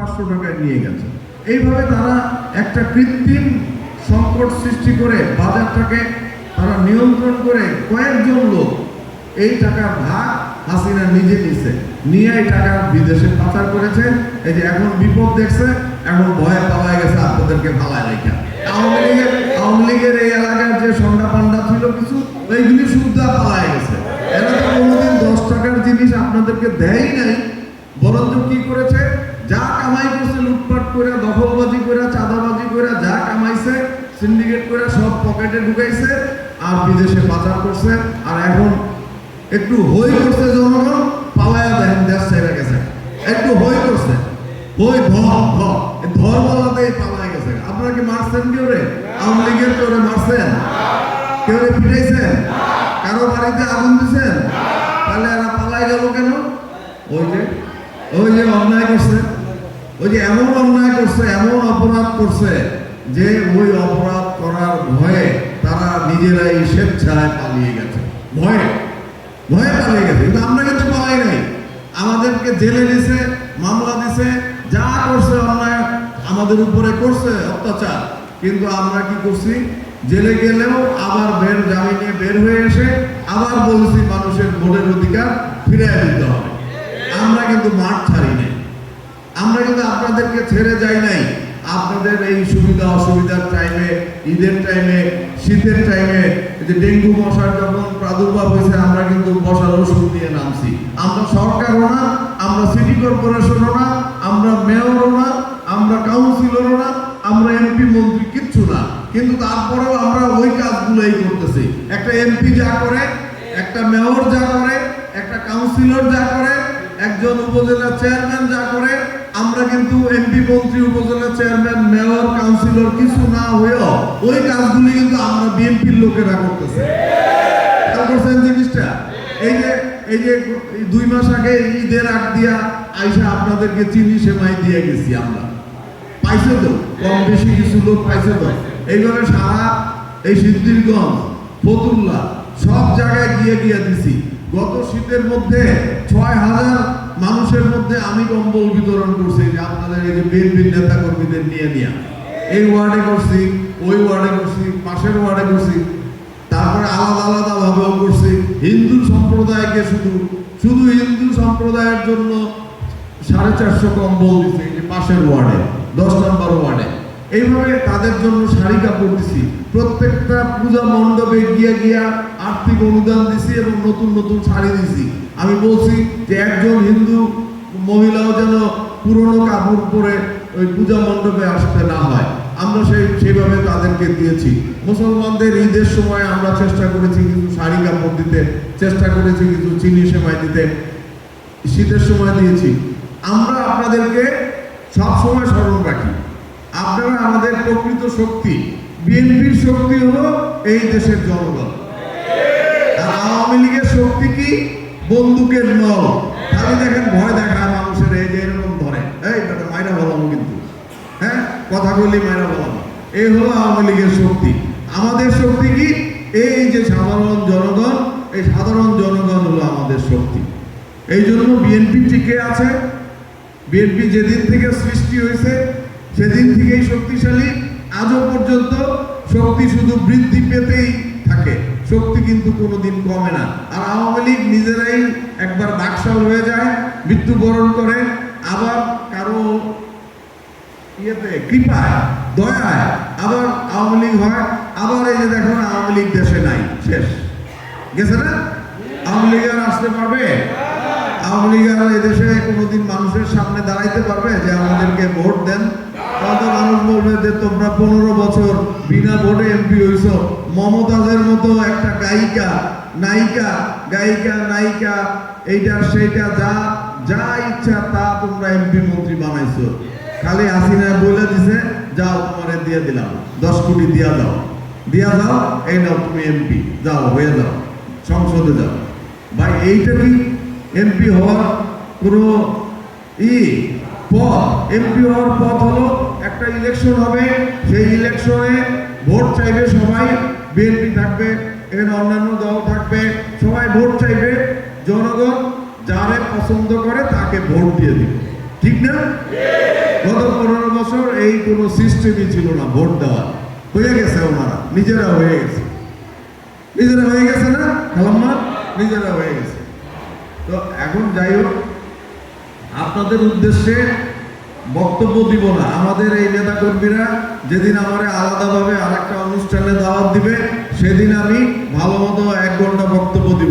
পাঁচশো টাকায় নিয়ে গেছে। এইভাবে তারা একটা কৃত্রিম সংকট সৃষ্টি করে, বাজারটাকে তারা নিয়ন্ত্রণ করে কয়েকজন লোক এই টাকার ভাগ হাসিনা নিজে নিছে, নিয়ে এই টাকা বিদেশে পাচার করেছে। এই যে এখন বিপদ দেখছে, এখন ভয়ে পালায় গেছে আপনাদেরকে পালায় রেখা। আওয়ামী লীগের আওয়ামী লীগের এই এলাকার যে সন্ধ্যা পান্ডা ছিল কিছু, এইগুলি শুদ্ধা পালায় গেছে। এরা তো কোনোদিন দশ টাকার জিনিস আপনাদেরকে দেয় নাই। বরঞ্চ কি করেছে? যা কামাই করছে, লুটপাট করে দখলবাজি করে চাঁদাবাজি করে যা কামাইছে সিন্ডিকেট করে সব পকেটে ঢুকাইছে আর বিদেশে পাচার করছে। আর এখন একটু হই করছে জনগণ, পালায়া দেখেন দেশ ছেড়ে গেছে। একটু হই করছে। হই ধর ধর ধর বলাতেই পালায় গেছে। আপনারা কি মারছেন কেউ রে? আওয়ামী লীগের কেউ মারছেন? কেউ রে পিটাইছেন? কারও বাড়িতে আগুন দিছেন? তাহলে এরা পালায় গেল কেন? ওই যে ওই যে অন্যায় করছে। ওই যে এমন অন্যায় করছে, এমন অপরাধ করছে যে ওই অপরাধ করার ভয়ে তারা নিজেরাই স্বেচ্ছায় পালিয়ে গেছে। ভয়ে ভয়ে পালিয়ে গেছে। কিন্তু আমরা কিন্তু পালাই নাই। আমাদেরকে জেলে দিছে, মামলা দিছে, যা করছে অন্যায় আমাদের উপরে করছে অত্যাচার। কিন্তু আমরা কি করছি? জেলে গেলেও আবার বের, জামিনে বের হয়ে এসে আবার বলছি মানুষের ভোটের অধিকার ফিরে দিতে হবে। আমরা কিন্তু মাঠ ছাড়ি নাই আমরা কিন্তু আপনাদেরকে ছেড়ে যাই নাই। আপনাদের এই সুবিধা, অসুবিধার টাইমে ঈদের টাইমে শীতের টাইমে যে ডেঙ্গু মশার যখন প্রাদুর্ভাব হয়েছে, আমরা কিন্তু মশার ওষুধ নিয়ে নামছি। আমরা সরকারও না, আমরা সিটি কর্পোরেশনও না, আমরা মেয়রও না, আমরা কাউন্সিলরও না, আমরা এমপি মন্ত্রী কিচ্ছু না। কিন্তু তারপরেও আমরা ওই কাজগুলোই করতেছি। একটা এমপি যা করে, একটা মেয়র যা করে, একটা কাউন্সিলর যা করে একজন উপজেলা চেয়ারম্যান যা করে, আমরা কিন্তু এমপি মন্ত্রী, উপজেলা চেয়ারম্যান, মেয়র, কাউন্সিলর কিছু না হয়েও ওই কাজগুলি কিন্তু আমরা বিএনপির লোকেরা করতেছে। জিনিসটা? এই যে এই যে দুই মাস আগে ঈদের আগ দিয়া আইসা আপনাদেরকে চিনি সেমাই দিয়ে গেছি আমরা। পাইছে তো? কম বেশি কিছু লোক পাইছে তো? এইভাবে সারা এই সিদ্ধিরগঞ্জ, ফতুল্লা, সব জায়গায় গিয়ে গিয়ে দিছি। গত শীতের মধ্যে ছয় হাজার মানুষের মধ্যে আমি কম্বল বিতরণ করছি যে আপনাদের এই যে বিএনপির নেতা কর্মীদের নিয়ে নিয়ে। এই ওয়ার্ডে করছি, ওই ওয়ার্ডে করছি, পাশের ওয়ার্ডে করছি, তারপরে আলাদা আলাদা ভাবেও করছি। হিন্দু সম্প্রদায়কে শুধু শুধু হিন্দু সম্প্রদায়ের জন্য সাড়ে চারশো কম্বল এই যে পাশের ওয়ার্ডে, দশ নম্বর ওয়ার্ডে। এইভাবে তাদের জন্য শাড়ি কাপড় দিছি প্রত্যেকটা পূজা মণ্ডপে গিয়ে গিয়া আর্থিক অনুদান দিছি এবং নতুন নতুন শাড়ি দিছি। আমি বলছি যে একজন হিন্দু মহিলাও যেন পুরনো কাপড় পরে ওই পূজা মণ্ডপে আসতে না হয়। আমরা সেই, সেইভাবে তাদেরকে দিয়েছি। মুসলমানদের ঈদের সময় আমরা চেষ্টা করেছি কিছু শাড়ি কাপড় দিতে, চেষ্টা করেছি কিছু চিনি সেমাই দিতে। শীতের সময় দিয়েছি। আমরা আপনাদেরকে সবসময় স্মরণ রাখি। আপনারা আমাদের প্রকৃত শক্তি। বিএনপির শক্তি হলো এই দেশের জনগণ। আর আওয়ামী লীগের শক্তি কি? বন্দুকের নল। খালি দেখেন, ভয় দেখায় মানুষের, এই যে এরকম ধরে। এই বেটা মাইরা বলাম কিন্তু। হ্যাঁ? কথা বলি মাইরা বলাম এই হলো আওয়ামী লীগের শক্তি। আমাদের শক্তি কি? এই যে সাধারণ জনগণ, এই সাধারণ জনগণ হলো আমাদের শক্তি। এই জন্য বিএনপি টিকে আছে। বিএনপি যেদিন থেকে সৃষ্টি হয়েছে সেদিন থেকেই শক্তিশালী, আজও পর্যন্ত শক্তি শুধু বৃদ্ধি পেতেই থাকে। শক্তি কিন্তু কোনোদিন কমে না। আর আওয়ামী লীগ নিজেরাই একবার বাকশাল হয়ে যায়, মৃত্যুবরণ করে, আবার কারও ইয়েতে কৃপায়, দয়ায় আবার আওয়ামী লীগ হয়, আবার এই যে দেখুন আওয়ামী লীগ দেশে নাই, শেষ। গেছে না? আওয়ামী লীগ আর আসতে পারবে? আওয়ামী লীগ আর এদেশে কোনোদিন মানুষের সামনে দাঁড়াইতে পারবে? যে আমাদেরকে ভোট দেন তাহলে মানুষ বলবে যে তোমরা পনেরো বছর বিনা ভোটে এমপি হইছ? মমতাজের মতো একটা গায়িকা, নায়িকা গায়িকা, নায়িকা, এইটা, সেইটা, যা যা ইচ্ছা তা তোমরা এমপি মন্ত্রী বানাইছো। খালি হাসিনা বলে দিছে, যাও তোমারে দিয়ে দিলাম। দশ কোটি দিয়া দাও। দিয়া দাও, এই নাও তুমি এমপি। যাও হয়ে যাও। সংসদে যাও। ভাই, এইটা কি এমপি হওয়ার কোনো ই পথ? এমপি হওয়ার পথ হলো একটা ইলেকশন হবে, সেই ইলেকশনে ভোট চাইবে সবাই, বিএনপি থাকবে এখানে অন্যান্য দল থাকবে, সবাই ভোট চাইবে, জনগণ যারে পছন্দ করে তাকে ভোট দিয়ে দিবে। ঠিক না? গত পনেরো বছর এই কোনো সিস্টেমই ছিল না ভোট দেওয়ার। হয়ে গেছে ওনারা, নিজেরা হয়ে গেছে। নিজেরা হয়ে গেছে না, খালাম্মা? নিজেরা হয়ে গেছে। তো এখন যাই হোক, আপনাদের উদ্দেশ্যে বক্তব্য দিব না। আমাদের এই নেতা কর্মীরা যেদিন আমার আলাদাভাবে আর একটা অনুষ্ঠানে দাওয়াত দিবে, সেদিন আমি ভালো মতো এক ঘণ্টা বক্তব্য দিব।